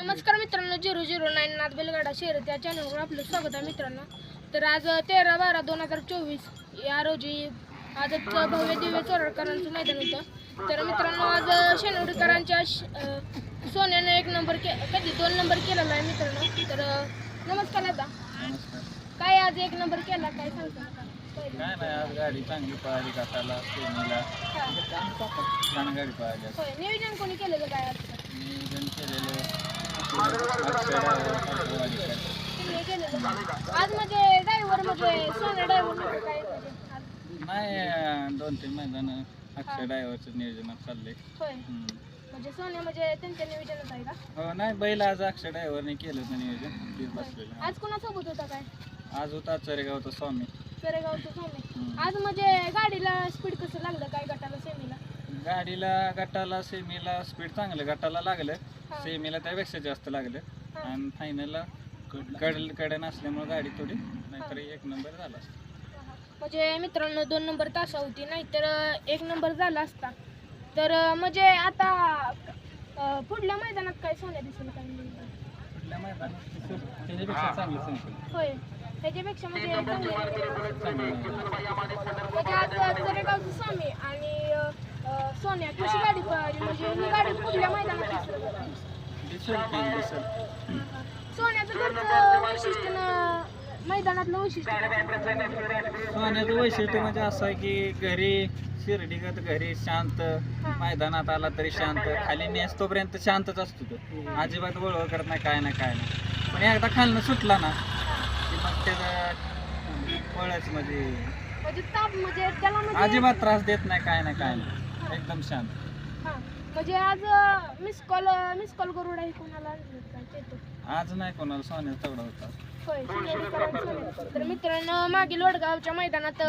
नमस्कार मित्रांनो zero zero nine नाथ बेलगाडा शहर त्या चॅनलवर आपलं स्वागत आहे मित्रांनो तर आज तेरा बारा दोन हजार चोवीस या रोजी आजच भव्य दिव्य चोरडकरांचं मैदान होतं तर मित्रांनो आज शेनवडीकरांच्या सोन्यानं एक नंबर के कधी दोन नंबर केलेला आहे मित्रांनो तर नमस्कार दादा नमस्कार काय आज एक नंबर केला काय सांगता. काय नाही आज गाडी चांगली पळाली. छान गाडी पळाली आज. नियोजन कोणी केलेलं काय आज नियोजन केलेलं अक्षर वाडीकर. तुम्ही केलेलं आज म्हणजे ड्रायव्हर म्हणजे सोन्या ड्रायव्हर म्हणजे काय म्हणजे आज? नाही दोन तीन मैदान अक्षय ड्रायव्हरचं नियोजन चाललंय. होय. हम्म. म्हणजे म्हणजे त्यांच्या नियोजनात आहे का? हो नाही बैल आज अक्षय ड्रायव्हरने केलं होतं नियोजन. ते बसलेलं. आज कोणासोबत होता काय? आज होता चरेगावचा स्वामी. सोने. आज म्हणजे गाडीला स्पीड कसं लागलं काय गटाला सेमीला गाडीला गटाला सेमीला स्पीड चांगलं गटाला लागलं. सेमीला त्यापेक्षा जास्त लागलं. आणि फायनलला कडकडे नसल्यामुळे गाडी थोडी नाहीतर एक नंबर झाला असता. म्हणजे मित्रांनो दोन नंबर तासा होती नाहीतर एक नंबर झाला असता. तर म्हणजे आता अं, पुढल्या मैदानात काय सोन्या दिसेल काय? नाही? कुठल्या मैदानात त्याच्यापेक्षा चांगलं संपलं होय. त्याच्यापेक्षा म्हणजे चांगले. चांगलं म्हणजे आज चरेगावचं स्वामी आणि सोन्या कशी गाडी पळाली? म्हणजे ही गाडी पुढल्या मैदानात दिसेल. का? दिसेल की दिसेल सोन्याचं घरचं वैशिष्ट्य न- मैदानातलं वैशिष्ट्य सोन्याचं वैशिष्ट्य म्हणजे असं आहे की घरी शिर्डीगत घरी शांत मैदानात आला तरी शांत खाली नेसतोपर्यंत शांतच असतो तो. अजिबात वळवळ करत नाही काय नाही काय नाही. पण एकदा खालनं सुटला ना की मग त्याचं पळच म्हणजे म्हणजे म्हणजे म्हणजे अजिबात त्रास देत नाही काय नाही काय नाही. एकदम शांत. हा म्हणजे आज मिस कॉल मिस कॉल करून आहे कोणाला आणलं. आज नाही कोणाला सोन्याचा तेवढा होता. होय शिरोडकरांचं सोनं. तर मित्रांनो मागील वडगावच्या मैदानात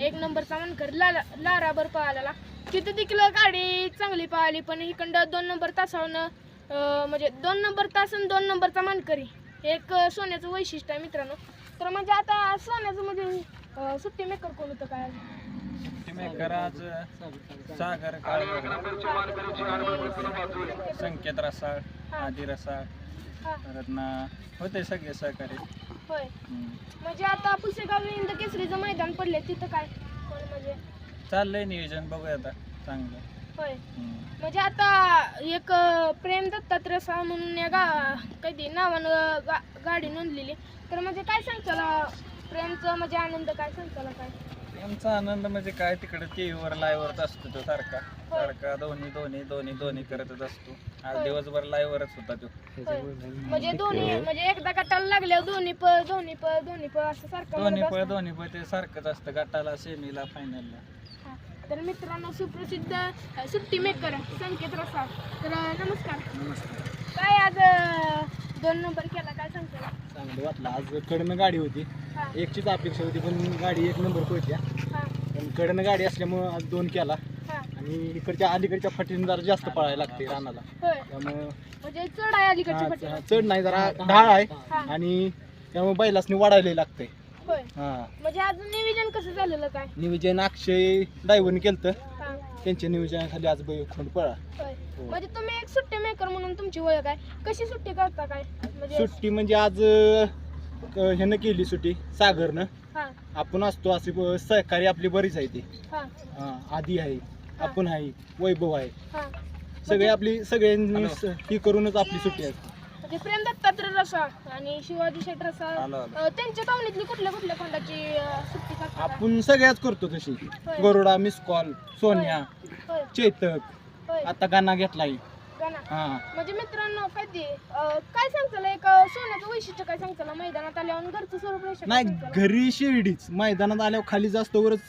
एक नंबरचा मानकर लाला लाराबर पळाला तिथे देखील गाडी चांगली पळाली पण इकडं दोन नंबर तासावनं अं, म्हणजे दोन नंबर तास आणि दोन नंबरचा मानकरी एक अं, सोन्याचं वैशिष्ट्य आहे मित्रांनो. तर म्हणजे आता सोन्याचं म्हणजे अं, सुट्टी मेकर कोण होतं काय? मेकर आज सागर काळभोर. संकेत रसाळ आदी रसाळ परत ना होते सगळे सहकारी. होय. म्हणजे आता पुसेगाव इंद केसरीचं मैदान पडले तिथं काय? कोण म्हणजे? चाललंय नियोजन बघूया आता चांगलं. होय. म्हणजे आता एक प्रेम दत्तात्रय म्हणून या गा कधी नावानं गा गाडी नोंदलेली. तर म्हणजे काय सांगताला प्रेमचं म्हणजे आनंद काय सांगताला काय आमचा आनंद म्हणजे काय तिकडे टी व्हीवर लाईव्हवरच असतो तो सारखा. सारखा दोन्ही दोन्ही दोन्ही दोन्ही करतच असतो. आज. दिवसभर लाईव्हवरच होता तो. म्हणजे दोन्ही म्हणजे एकदा गटाला लागल्यावर दोन्ही पळ दोन्ही पळ दोन्ही पळ असं सारखं दोन्ही म्हणत पळ असतं. दोन्ही पळ ते सारखंच असतं गटाला सेमीला फायनलला हा. तर मित्रांनो सुप्रसिद्ध अं, सुट्टी मेकर संकेत रसाळ. तर अं, नमस्कार. नमस्कार. काय आज अं, दोन नंबर केला काय सांगता चांगलं वाटलं. आज कडनं गाडी होती. हा. एकचीच अपेक्षा होती पण गाडी एक नंबर होत्या हा. पण कडनं गाडी असल्यामुळं आज दोन केला. हा. आणि इकडच्या अलीकडच्या फाटीने जरा जास्त पळायला लागते रानाला. होय. त्यामुळं म्हणजे चढ आहे अलीकडच्या हा, हा, चढ नाही जरा ढाळ आहे. हा. आणि त्यामुळे बैलासनी वाढायला लागतंय. होय. हा. म्हणजे आज नियोजन कसं झालेलं काय? नियोजन अक्षय ड्रायव्हरने केलं त्यांच्या नियोजनाखाली आज बैल खोंड पळा. होय. हो. म्हणजे तुम्ही एक सुट्टी मेकर म्हणून तुमची ओळख आहे. कशी सुट्टी करता काय? म्हणजे सुट्टी म्हणजे आज अं, ह्यानं केली सुट्टी सागरनं. हा. आपण असतो असे ब- सहकारी आपली बरीच आहे ती. हा. हा, आदी आहे आपण आहे वैभव आहे. हा. सगळे आपली सगळ्यांनी स- ही करूनच आपली सुट्टी असते म्हणजे प्रेम दत्तात्रय रसा आणि शिवाजी शेठ रसा आलो आलो. अं, त्यांच्या दावणीतली कुठल्या कुठल्या खंडाची अं, सुट्टी? आपण सगळ्याच करतो तशी. होय. गरुडा मिस कॉल सोन्या होय. चेतक. होय. आता गाणा घेतलाय. गाणा? हा. म्हणजे मित्रांनो अं, काय सांगताला एक अं, सोन्याचं वैशिष्ट्य काय सांगताला? मैदानात आल्यावर घरचं स्वरूप रेषा काय नाही सांगताला? घरी शिर्डीच. मैदानात आल्यावर खाली जास्त वरच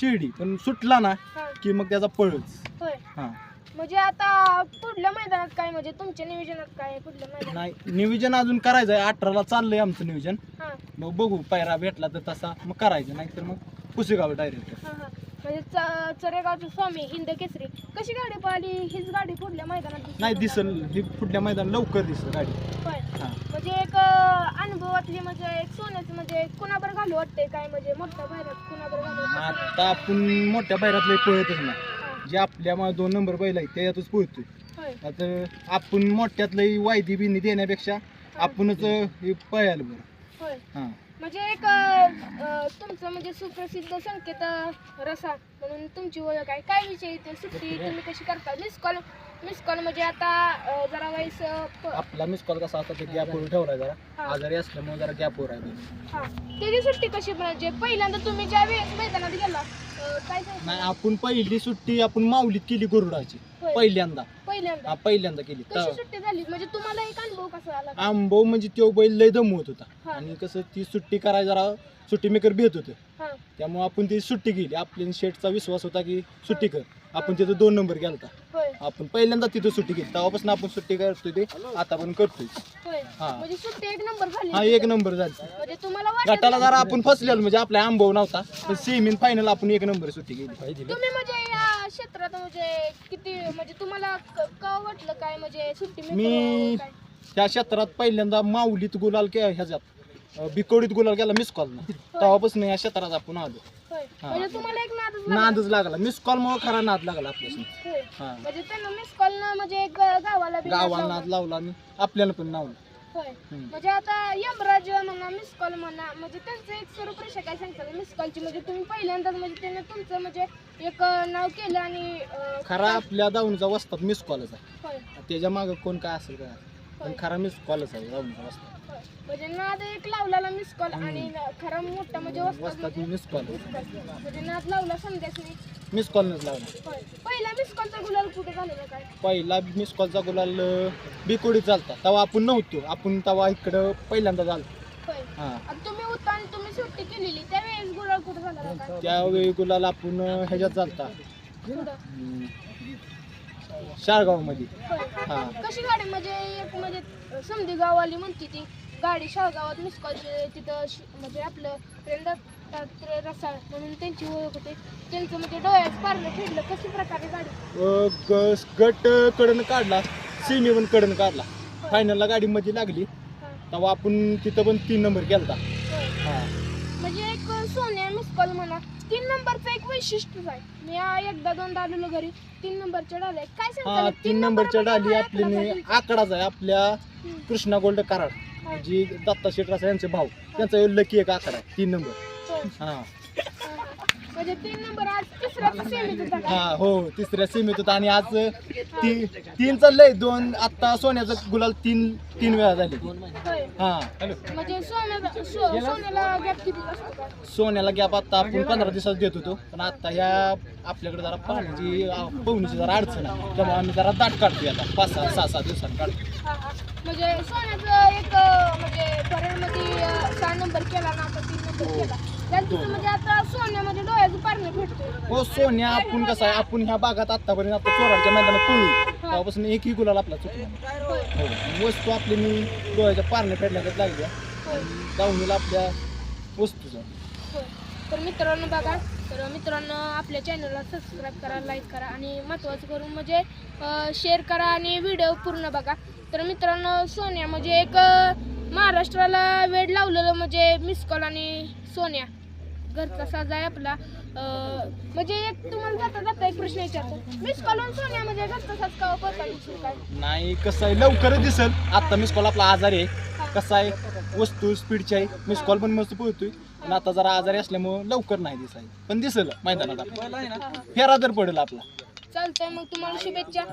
शिर्डी. पण सुटला ना हा. की मग त्याचा पळच. होय. हा. म्हणजे आता पुढल्या मैदानात काय म्हणजे तुमच्या नियोजनात काय आहे पुढल्या मैदानात? नाही नियोजन अजून करायचं आहे अठराला चाललंय आमचं नियोजन. हा. मग बघू पायरा भेटला तर तसा. मग करायचं नाही तर मग पुसेगाव डायरेक्ट हा हा. म्हणजे च- चरेगावचे स्वामी इंद केसरी. कशी गाडी पळाली? हीच गाडी पुढल्या मैदानात दिसली नाही का? दिसल. ही पुढल्या मैदान लवकर दिसल गाडी. होय. हा. म्हणजे एक अं, अनुभवातली म्हणजे एक सोन्याचं म्हणजे कुणाबर घालू वाटतंय काय? म्हणजे मोठ्या बाहेरात कुणाबर घालू वाटतंय? आता आपण मोठ्या बाहेरातले पळतच नाही. जे आपल्या मा- दोन नंबर बैल आहेत त्याच्यातच पोहतोय होय. आता आपण मोठ्यातलं वायदी बिनी देण्यापेक्षा आपणच हे पळायला बरं. होय. हां. म्हणजे एक अं, अं, तुमचं म्हणजे सुप्रसिद्ध संकेत अं, रसा म्हणून तुमची ओळख आहे. काय विषय ते सुट्टी तुम्ही कशी करता? मिस कॉल मिस कॉल म्हणजे आता अं, जरा अं, प- आपला मिस कॉल कसा असता ते गॅपवर ठेवलाय जरा. आजारी असल्यामुळे जरा गॅपवर आहे. हा. त्याची सुट्टी कशी म्हणजे पहिल्यांदा तुम्ही ज्या वेळेस मैदानात गेला? नाही आपण पहिली सुट्टी आपण माऊलीत केली गरुडाची. होय. पहिल्यांदा. पहिल्यांदा. हा पहिल्यांदा केली. कशी तर सुट्टी झाली? म्हणजे तुम्हाला एक अनुभव कसा आला? आंबो म्हणजे तो बैल लय दमवत होता. हा. आणि कसं ती सुट्टी करायला जरा सुट्टी मेकर भेट होतं. हा. त्यामुळे आपण ती सुट्टी केली. आपल्या शेटचा विश्वास होता की सुट्टी कर. आपण तिथं दोन नंबर गेलता. होय. आपण पहिल्यांदा तिथं सुट्टी केली. तेव्हापासून आपण सुट्टी करतोय ते आता पण करतोय. होय. हा. म्हणजे सुट्टी एक नंबर झाली हा एक नंबर झाली. म्हणजे तुम्हाला वाटलं गटाला जरा आपण फसलेलो. म्हणजे आपला अनुभव नव्हता. पण सेमीन फायनल आपण एक नंबर सुट्टी केली. तुम्ही म्हणजे या क्षेत्रात म्हणजे किती म्हणजे तुम्हाला क- का वाटलं काय म्हणजे सुट्टी मी- काय? त्या क्षेत्रात पहिल्यांदा माऊलीत गुलाल के ह्याच्यात अं, बिकोडीत गुलाल केला मिस कॉल तेव्हापासून या क्षेत्रात आपण आलो होय हा. म्हणजे तुम्हाला एक नादच लागला. नादच लागला मिस कॉल मुळे खरा नाद लागला आपल्याशी होय. हा म्हणजे त्यांना मिस कॉल म्हणजे गावाला बी नाद गावाला लावला. नाद लावला आणि आपल्याला पण लावला होय. म्हणजे आता यमराज म्हणा मिस कॉल म्हणा म्हणजे त्यांचं एक स्वरूप रेषा काय सांगतात मिस कॉलची म्हणजे तुम्ही पहिल्यांदाच म्हणजे त्यांनी तुमचं म्हणजे एक नाव केलं आणि अं, खरा आपल्या दावणीचा वस्तात मिस कॉलच आहे होय. त्याच्यामागे कोण काय असेल काय पण. खरा मिस कॉलच आहे दावणीचा वस्तात. होय. म्हणजे नाद एक लावलेला मिस कॉल आणि खरा मोठा म्हणजे वस्तात वस्तात म्हणजे मिस कॉल म्हणजे नाद लावला नाही मिस कॉलनच होय पहिला मिस कॉलचा गुलाल कुठे झालेला काय? पहिला मिस कॉलचा गुलाल बिकोडी चालता तेव्हा आपण नव्हतो. आपण तेव्हा इकडं पहिल्यांदा झालो होय. हा. आता तुम्ही होता आणि तुम्ही सुट्टी केलेली. त्यावेळेस गुलाल कुठे झाला काय? त्यावेळी गुलाल आपण ह्याच्यात चालता कुठं? मध्ये होय. हा. कशी गाडी? म्हणजे एक म्हणजे समधी गाववाली म्हणते ती. गाडी शाळगावात मिस कॉलची तिथं श- म्हणजे आपलं ट्रेन रसाळ म्हणून त्यांची ओळख होते. त्यांचं म्हणजे डोळ्यात पारलं फिरलं कशी प्रकारे गाडी? अ, ग- गट कडनं काढला. सेमी पण कडनं काढला. फायनलला गाडी मध्ये लागली. हा. तेव्हा आपण तिथं पण तीन नंबर केलता. होय. हा. म्हणजे एक सोन्या मिस कॉल म्हणा. तीन नंबरचं एक वैशिष्ट्यच आहे. मी आ- एकदा दोनदा आलेलो घरी. तीन नंबरच्या डाल्या काय हा तीन नंबरच्या नंबर डाली आपली आकडाच आहे. आपल्या. कृष्णा गोल्ड कराड. जी दत्ता शेटरासा यांचे भाऊ त्यांचा लकी एक आकडा आहे तीन नंबर हा. म्हणजे तीन नंबर आज तिसरा सेमीत होता का? हा हो तिसऱ्या सीमेत होता आणि आज ती तीन चाललंय दोन आता सोन्याचा गुलाल तीन तीन वेळा झाले. होय. हा. हॅलो. म्हणजे सोन्याला सो- सोन्याला गॅप किती असतो का सोन्याला गॅप आता आपण पंधरा दिवसात देत होतो. पण आता ह्या आपल्याकडे जरा पाण्याची आ, पवनीची जरा अडचण आहे. त्यामुळे आम्ही जरा दाट काढतोय आता. पाच सहा सहा सात दिवसांनी काढतो हा, हा. म्हणजे सोन्याचं एक म्हणजे परेडमध्ये सहा नंबर केला ना आता तीन नंबर केला. त्यांचं म्हणजे आता सोन्यामध्ये डोळ्याचं पारणं भेटतो हो सोन्या आपण कसं आहे आपण ह्या भागात आतापर्यंत आता चोराच्या मैदानात पळू तेव्हापासून एकही गुलाल आपला चुकला. नाही. होय. हो. वस्तू आपली मी डोळ्याच्या पारण्या फेडण्यात लागल्या दावणीला आपल्या वस्तूचं. होय. तर मित्रांनो बघा तर मित्रांनो आपल्या चॅनलला सबस्क्राईब करा लाईक करा आणि महत्त्वाचं करून म्हणजे शेअर करा आणि व्हिडिओ पूर्ण बघा. तर मित्रांनो सोन्या म्हणजे एक महाराष्ट्राला वेळ लावलेलं म्हणजे मिस कॉल आणि सोन्या. घरचा साजा आहे आपला. म्हणजे एक तुम्हाला जाता जाता एक प्रश्न विचारतो. मिस कॉल आणि सोन्या म्हणजे घरचा साज का नाही कसं आहे? लवकरच दिसल. आता मिस कॉल आपला आजारी आहे. कसं आहे? वस्तू स्पीडची आहे. मिस कॉल पण मस्त पोहतोय पण आता जरा आजारी असल्यामुळं लवकर नाही दिसाय पण दिसल मैदानात आपल्याला. फेरा तर पडेल आपला. चालतंय मग तुम्हाला शुभेच्छा.